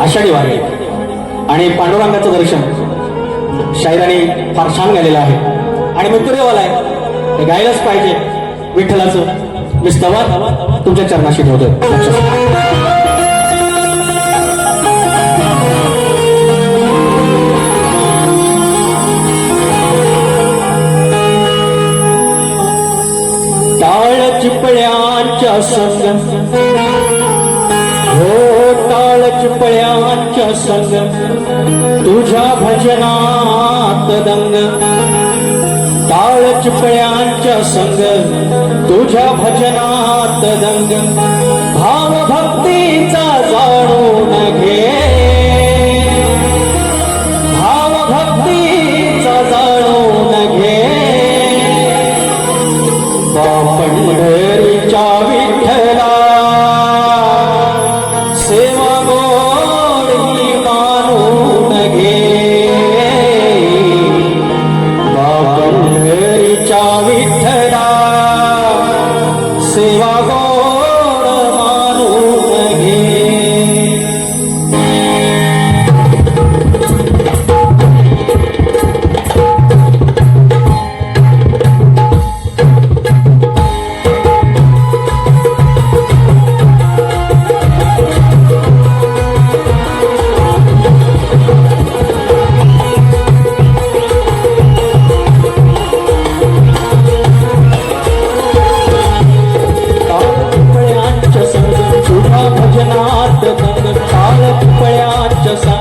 आषाढी वारे आणि पांडुरंगाचं दर्शन शायराने फार छान गायलेलं आहे. आणि मृत्यूदेवाला आहे. ते गायलाच पाहिजे. विठ्ठलाचं. मी स्तवा तुमच्या चरणाशी ठेवतो चिपळ्यांच्या संग टाळ संग तुझ्या भजनात दंग. काळ चिपळ्यांच्या संग तुझ्या भजनात दंग. भाव just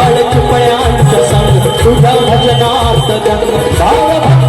काळ कृपयांत सांग तुझ्या भजनात गंग